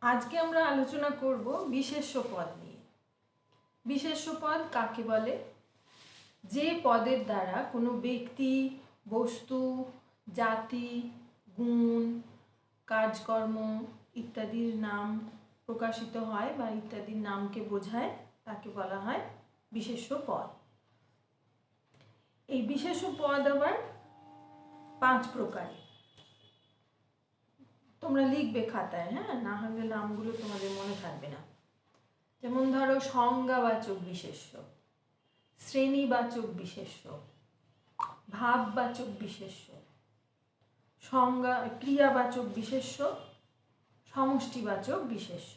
আজকে আমরা আলোচনা করব বিশেষ্য পদ নিয়ে। বিশেষ্য পদ কাকে বলে? যে পদের দ্বারা কোনো ব্যক্তি, বস্তু, জাতি, গুণ, কাজকর্ম ইত্যাদির নাম প্রকাশিত হয় বা ইত্যাদির নামকে বোঝায়, তাকে বলা হয় বিশেষ্য পদ। এই বিশেষ্য পদ আবার পাঁচ প্রকারের। তোমরা লিখবে খাতায় হ্যাঁ? না হলে নামগুলো তোমাদের মনে থাকবে না। যেমন ধরো সংজ্ঞাবাচক বিশেষ্য, শ্রেণীবাচক বিশেষ্য, ভাববাচক বিশেষ্য, সংজ্ঞা, ক্রিয়াবাচক বিশেষ্য, সমষ্টিবাচক বিশেষ্য।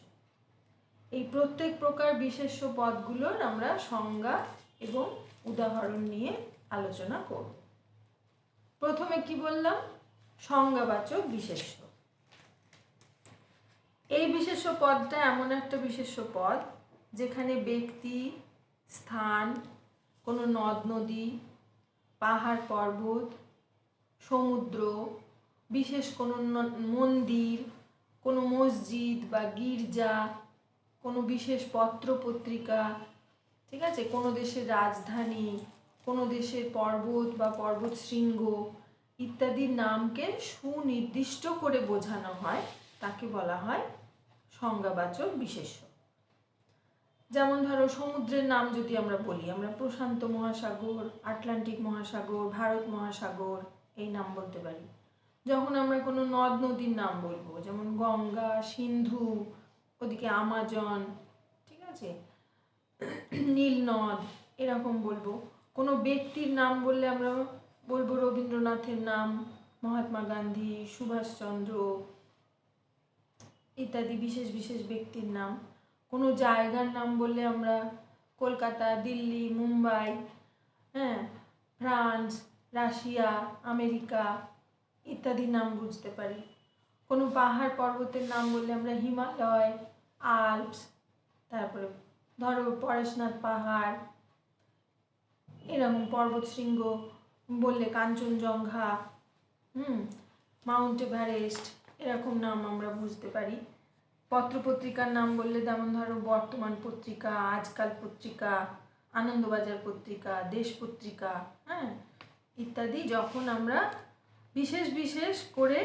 এই প্রত্যেক প্রকার বিশেষ্য পদগুলোর আমরা সংজ্ঞা এবং উদাহরণ নিয়ে আলোচনা করব। প্রথমে কি বললাম? সংজ্ঞাবাচক বিশেষ্য। এই বিশেষ্য পদটা এমন একটা বিশেষ্য পদ যেখানে ব্যক্তি, স্থান, কোনো নদ, নদী, পাহাড়, পর্বত, সমুদ্র, বিশেষ কোনো মন্দির, কোনো মসজিদ বা গির্জা, কোনো বিশেষ পত্র পত্রিকা, ঠিক আছে? কোনো দেশের রাজধানী, কোনো দেশের পর্বত বা পর্বত শৃঙ্গ ইত্যাদির নামকে সুনির্দিষ্ট করে বোঝানো হয়। তাকে বলা হয় সংজ্ঞাবাচক বিশেষ্য। যেমন ধরো, সমুদ্রের নাম যদি আমরা বলি, আমরা প্রশান্ত মহাসাগর, আটলান্টিক মহাসাগর, ভারত মহাসাগর এই নাম বলতে পারি। যখন আমরা কোনো নদ নদীর নাম বলব, যেমন গঙ্গা, সিন্ধু, ওদিকে আমাজন, ঠিক আছে? নীল নদ, এরকম বলব। কোনো ব্যক্তির নাম বললে আমরা বলব রবীন্দ্রনাথের নাম, মহাত্মা গান্ধী, সুভাষচন্দ্র ইত্যাদি বিশেষ বিশেষ ব্যক্তির নাম। কোনো জায়গার নাম বললে আমরা কলকাতা, দিল্লি, মুম্বাই হ্যাঁ ফ্রান্স, রাশিয়া, আমেরিকা ইত্যাদি নাম বুঝতে পারি। কোনো পাহাড় পর্বতের নাম বললে আমরা হিমালয়, আল্পস, তারপরে ধরো পরেশনাথ পাহাড়, এরকম পর্বত শৃঙ্গ বললে কাঞ্চনজঙ্ঘা, হুম, মাউন্ট এভারেস্ট এরকম নাম আমরা বুঝতে পারি। পত্রপত্রিকার নাম বললে যেমন ধরো বর্তমান পত্রিকা, আজকাল পত্রিকা, আনন্দবাজার পত্রিকা, দেশ পত্রিকা হ্যাঁ ইত্যাদি যখন আমরা বিশেষ বিশেষ করে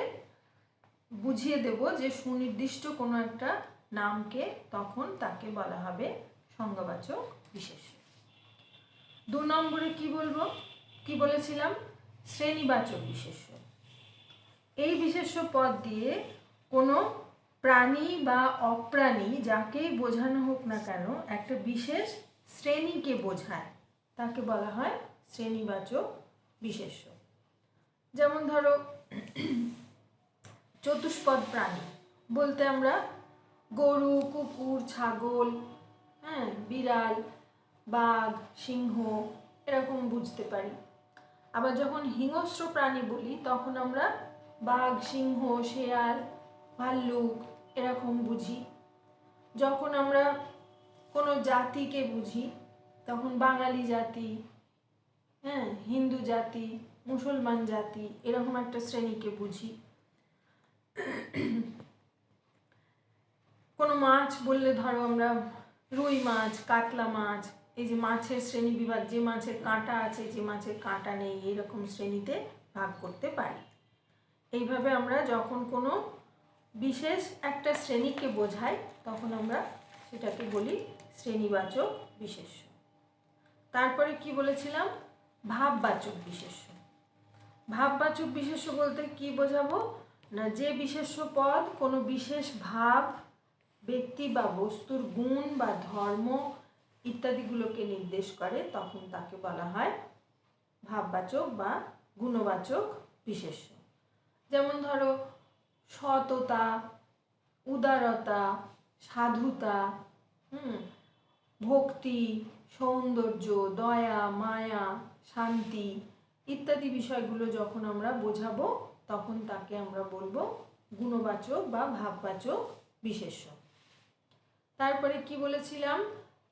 বুঝিয়ে দেব যে সুনির্দিষ্ট কোনো একটা নামকে তখন তাকে বলা হবে সংজ্ঞাবাচক বিশেষ। দু নম্বরে কি বলব? কি বলেছিলাম? শ্রেণীবাচক বিশেষ্য এই বিশেষ্য পদ দিয়ে কোনো প্রাণী বা অপ্রাণী যাকেই বোঝানো হোক না কেন, একটা বিশেষ শ্রেণীকে বোঝায়। তাকে বলা হয় শ্রেণীবাচক বিশেষ্য। যেমন ধরো, চতুষ্পদ প্রাণী। বলতে আমরা গরু, কুকুর, ছাগল হ্যাঁ বিড়াল, বাঘ, সিংহ, এরকম বুঝতে পারি। আবার যখন হিংস্র প্রাণী বলি, তখন আমরা বাঘ, সিংহ, শেয়াল, ভাল্লুক এরকম বুঝি। যখন আমরা কোনো জাতিকে বুঝি, তখন বাঙালি জাতি হ্যাঁ হিন্দু জাতি, মুসলমান জাতি এরকম একটা শ্রেণীকে বুঝি। কোনো মাছ বললে ধরো আমরা রুই মাছ, কাতলা মাছ, এই যে মাছের শ্রেণি বিভাগ, যে মাছের কাঁটা আছে, যে মাছের কাঁটা নেই, এরকম শ্রেণীতে ভাগ করতে পারি। এইভাবে আমরা যখন কোনো বিশেষ একটা শ্রেণীকে বোঝাই, তখন আমরা সেটাকে বলি শ্রেণীবাচক বিশেষ্য। তারপরে কি বলেছিলাম? ভাববাচক বিশেষ্য। ভাববাচক বিশেষ্য বলতে কি বোঝাবো? না, যে বিশেষ্য পদ কোনো বিশেষ ভাব, ব্যক্তি বা বস্তুর গুণ বা ধর্ম ইত্যাদিগুলোকে নির্দেশ করে, তখন তাকে বলা হয় ভাববাচক বা গুণবাচক বিশেষ্য। যেমন ধরো সততা, উদারতা, সাধুতা, হুম, ভক্তি, সৌন্দর্য, দয়া, মায়া, শান্তি ইত্যাদি বিষয়গুলো যখন আমরা বোঝাবো, তখন তাকে আমরা বলব গুণবাচক বা ভাববাচক বিশেষ্য তারপরে কি বলেছিলাম?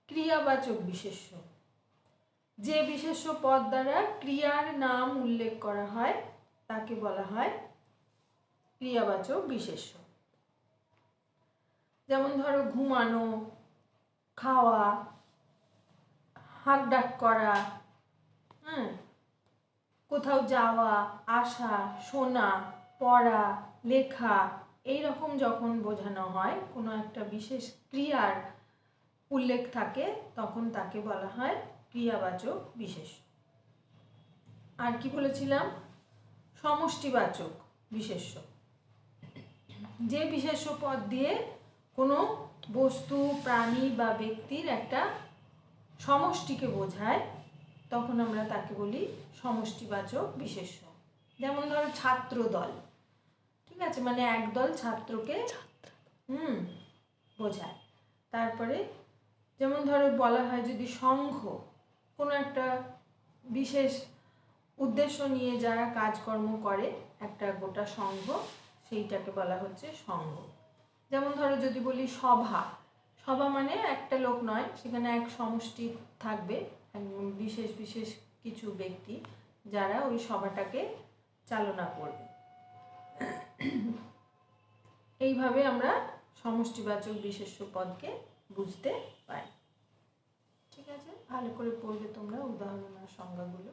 ক্রিয়াবাচক বিশেষ্য যে বিশেষ্য পদ দ্বারা ক্রিয়ার নাম উল্লেখ করা হয়, তাকে বলা হয় ক্রিয়াবাচক, বিশেষ্য। যেমন ধরো ঘুমানো, খাওয়া হাঁক ডাক করা হ্যাঁ কোথাও যাওয়া, আসা, শোনা, পড়া, লেখা এই রকম যখন বোঝানো হয়, কোনো একটা বিশেষ ক্রিয়ার উল্লেখ থাকে, তখন তাকে বলা হয় ক্রিয়াবাচক বিশেষ আর কি বলেছিলাম? সমষ্টিবাচক, বিশেষ্য। যে বিশেষ্য পদ দিয়ে কোনো বস্তু, প্রাণী বা ব্যক্তির একটা সমষ্টিকে বোঝায়, তখন আমরা তাকে বলি সমষ্টিবাচক বিশেষ্য। যেমন ধরো ছাত্র দল ঠিক আছে মানে একদল ছাত্রকে হুম, বোঝায়। তারপরে যেমন ধরো বলা হয় যদি সংঘ, কোনো একটা বিশেষ উদ্দেশ্য নিয়ে যারা কাজকর্ম করে, একটা গোটা সংঘ সেইটাকে বলা হচ্ছে সঙ্গ। যেমন ধরো যদি বলি সভা সভা মানে একটা লোক নয়, সেখানে এক সমষ্টি থাকবে বিশেষ বিশেষ কিছু ব্যক্তি যারা ওই সভাটাকে চালনা করবে। এইভাবে আমরা সমষ্টিবাচক বিশেষ্য পদকে বুঝতে পারি। ঠিক আছে? ভালো করে পড়বে তোমরা উদাহরণ আর সংজ্ঞাগুলো।